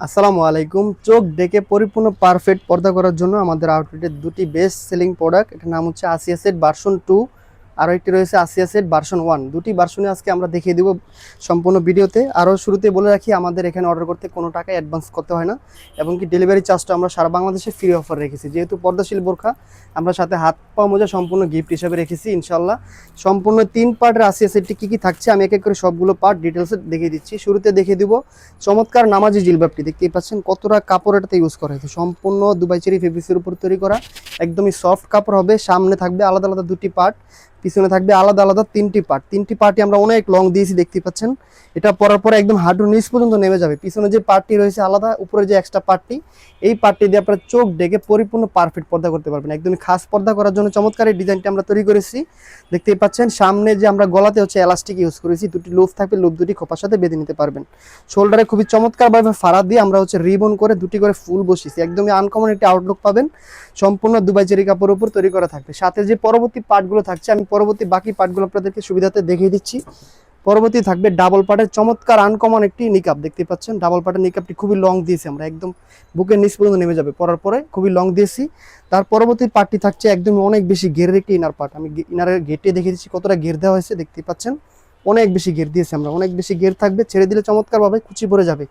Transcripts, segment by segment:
আসসালামু আলাইকুম। চোখ ডেকে পরিপূর্ণ পারফেক্ট পর্দা করার জন্য আমাদের আউটলেটের দুটি বেস্ট সেলিং প্রোডাক্ট এটার নাম হচ্ছে আসিয়াসেট বার্সন টু আরও একটি রয়েছে আসিয়া সেট ভার্সন ওয়ান দুটি ভার্সনে আজকে আমরা দেখিয়ে দিব সম্পূর্ণ ভিডিওতে। আরও শুরুতে বলে রাখি, আমাদের এখানে অর্ডার করতে কোনো টাকা অ্যাডভান্স করতে হয় না, এবং কি ডেলিভারি চার্জটা আমরা সারা বাংলাদেশে ফ্রি অফার রেখেছি। যেহেতু পর্দাশীল বোরখা, আমরা সাথে হাত পা মোজা সম্পূর্ণ গিফট হিসাবে রেখেছি ইনশাল্লাহ সম্পূর্ণ তিন পার্টের আসিয়া সেটটি কী কী থাকছে, আমি এক এক করে সবগুলো পার্ট ডিটেলসে দেখিয়ে দিচ্ছি। শুরুতে দেখিয়ে দিব চমৎকার নামাজি জিলবাবটি। দেখতেই পাচ্ছেন কতটা কাপড় এটাতে ইউজ করা হয়েছে। সম্পূর্ণ দুবাই চেরি ফেব্রিক্সের উপর তৈরি করা, একদমই সফট কাপড় হবে, সামনে থাকবে আলাদা আলাদা দুটি পার্ট পিছনে থাকবে আলাদা আলাদা তিনটি পার্ট তিনটি পার্টি আমরা অনেক লং দিয়েছি, দেখতে পাচ্ছেন। এটা পরার পরে একদম হাঁটুর নিচ পর্যন্ত নেমে যাবে। পিছনে যে পার্টটি রয়েছে আলাদা, উপরে যে এক্সট্রা পার্টটি এই পার্টটি দিয়ে আপনারা চোখ ডেকে পরিপূর্ণ পারফেক্ট পর্দা করতে পারবেন। একদমই খাস পর্দা করার জন্য চমৎকার এই ডিজাইনটি আমরা তৈরি করেছি। দেখতেই পাচ্ছেন, সামনে যে আমরা গলাতে হচ্ছে এলাস্টিক ইউজ করেছি, দুটি লুপ থাকবে লুপ দুটি খোপার সাথে বেঁধে নিতে পারবেন। শোল্ডারে খুবই চমৎকারভাবে ফাড়া দিয়ে আমরা হচ্ছে রিবন করে দুটি করে ফুল বসিয়েছি। একদমই আনকমন একটি আউটলুক পাবেন। সম্পূর্ণ দুবাই চেরি কাপড়ের উপর তৈরি করা থাকবে। সাথে যে পরবর্তী পার্টগুলো থাকছে, আমি পরবর্তী বাকি পার্টগুলো আপনাদেরকে সুবিধাতে দেখিয়ে দিচ্ছি। পরবর্তী থাকবে ডাবল পার্টের চমৎকার আনকমন একটি নিকাপ দেখতে পাচ্ছেন? ডাবল পার্টের নিকাপটি খুবই লং দিয়েছি আমরা, একদম বুকের নিচ পর্যন্ত নেমে যাবে পরার পরে খুবই লং দিয়েছি। তার পরবর্তী পার্টটি থাকছে একদম অনেক বেশি ঘেরের একটি ইনার পার্ট আমি ইনারের গেটে দেখিয়ে দিচ্ছি, কতটা ঘের দেওয়া হয়েছে দেখতে পাচ্ছেন? অনেক বেশি ঘের দিয়েছি আমরা। অনেক বেশি ঘের থাকবে, ছেড়ে দিলে চমৎকারভাবে কুচি পড়ে যাবে।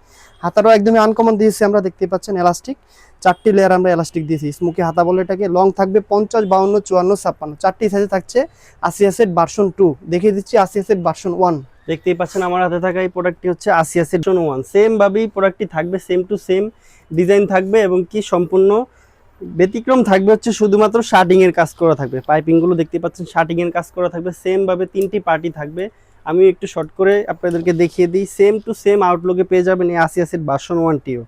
হাতাটাও একদমই আনকমন দিয়েছি আমরা দেখতে পাচ্ছেন এলাস্টিক চারটি লেয়ার আমরা এলাস্টিক দিয়েছি। স্মুকি হাতা বলে এটাকে লং থাকবে পঞ্চাশ, বাউন্ন, চুয়ান্ন, ছাপ্পান্ন। চারটি সাইজে থাকছে আসিয়া সেট ভার্সন টু দেখিয়ে দিচ্ছি আসিয়া সেট ভার্সন ওয়ান দেখতেই পাচ্ছেন, আমার হাতে থাকা এই প্রোডাক্টটি হচ্ছে আসিয়া সেট ওয়ান সেমভাবেই প্রোডাক্টটি থাকবে সেম টু সেম ডিজাইন থাকবে এবং কি সম্পূর্ণ ব্যতিক্রম থাকবে হচ্ছে শুধুমাত্র শার্টিংয়ের কাজ করা থাকবে। পাইপিংগুলো দেখতে পাচ্ছেন শার্টিংয়ের কাজ করা থাকবে। সেমভাবে তিনটি পার্টি থাকবে। আমি একটু শর্ট করে আপনাদেরকে দেখিয়ে দিই সেম টু সেম আউটলুকে পেয়ে যাবেন এই আসি সেট বাসন ওয়ানটিও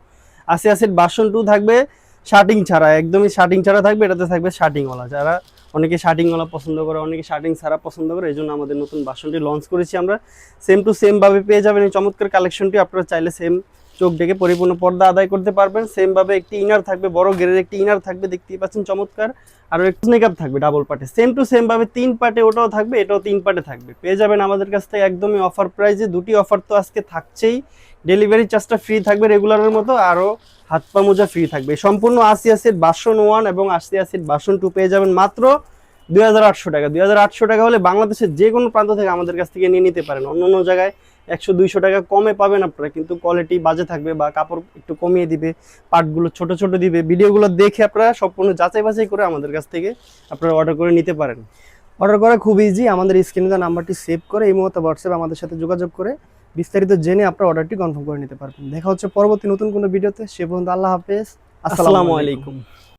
আসি সেট বাসন টু থাকবে শার্টিং ছাড়া, একদমই শার্টিং ছাড়া থাকবে, এটাতে থাকবে শার্টিংওয়ালা যারা অনেকে শার্টিংওয়ালা পছন্দ করে, অনেকে শার্টিং ছাড়া পছন্দ করে এই জন্য আমাদের নতুন বাসনটি লঞ্চ করেছি আমরা। সেম টু সেমভাবে পেয়ে যাবেন এই চমৎকার কালেকশনটি আপনারা চাইলে সেম চোখ ডেকে পরিপূর্ণ পর্দা আদায় করতে পারবেন। সেম ভাবে একটি ইনার থাকবে, বড় গেরের একটি ইনার থাকবে, দেখতেই পাচ্ছেন চমৎকার। আর একটু মেকআপ থাকবে ডাবল পার্টে সেম টু সেম ভাবে তিন পার্টে ওটাও থাকবে, এটাও তিন পার্টে থাকবে। পেয়ে যাবেন আমাদের কাছ থেকে একদমই অফার প্রাইজে দুটি অফার তো আজকে থাকছেই। ডেলিভারি চার্জটা ফ্রি থাকবে রেগুলারের মতো, আরও হাত পা মোজা ফ্রি থাকবে। সম্পূর্ণ আসিয়া সেট বাসন ওয়ান এবং আসিয়া সেট বাসন টু পেয়ে যাবেন মাত্র দুই টাকা। দুই হাজার আটশো টাকা হলে বাংলাদেশের যে কোনো প্রান্ত থেকে আমাদের কাছ থেকে নিয়ে নিতে পারেন। অন্য অন্য জায়গায় একশো, দুইশো টাকা কমে পাবেন আপনারা, কিন্তু কোয়ালিটি বাজে থাকবে বা কাপড় একটু কমিয়ে দিবে পার্টগুলো ছোট ছোট দিবে। ভিডিওগুলো দেখে আপনারা সম্পূর্ণ যাচাই বাছাই করে আমাদের কাছ থেকে আপনারা অর্ডার করে নিতে পারেন। অর্ডার করা খুব ইজি আমাদের স্ক্রিনে নাম্বারটি সেভ করে এই মুহূর্তে হোয়াটসঅ্যাপ আমাদের সাথে যোগাযোগ করে বিস্তারিত জেনে আপনার অর্ডারটি কনফার্ম করে নিতে পারবেন। দেখা হচ্ছে পরবর্তী নতুন কোনো ভিডিওতে, সে পর্যন্ত আল্লাহ হাফেজ। আসসালামু আলাইকুম।